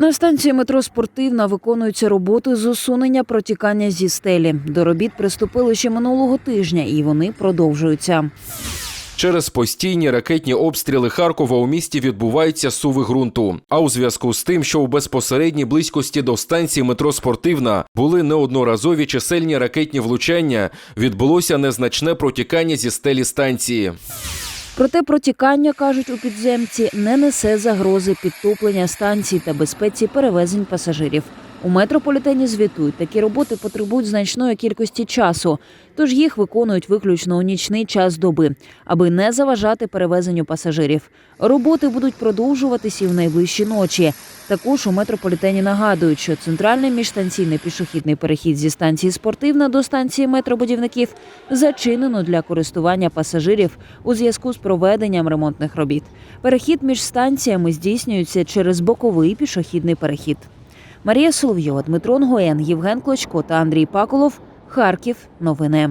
На станції метро Спортивна виконуються роботи з усунення протікання зі стелі. До робіт приступили ще минулого тижня, і вони продовжуються. Через постійні ракетні обстріли Харкова у місті відбуваються суви ґрунту. А у зв'язку з тим, що у безпосередній близькості до станції метро Спортивна були неодноразові чисельні ракетні влучання, відбулося незначне протікання зі стелі станції. Проте протікання, кажуть у підземці, не несе загрози підтоплення станцій та безпеці перевезень пасажирів. У метрополітені звітують, такі роботи потребують значної кількості часу, тож їх виконують виключно у нічний час доби, аби не заважати перевезенню пасажирів. Роботи будуть продовжуватися і в найближчі ночі. Також у метрополітені нагадують, що центральний міжстанційний пішохідний перехід зі станції спортивна до станції метробудівників зачинено для користування пасажирів у зв'язку з проведенням ремонтних робіт. Перехід між станціями здійснюється через боковий пішохідний перехід. Марія Соловйова, Дмитро Нгоєн, Євген Клочко та Андрій Паколов. Харків. Новини.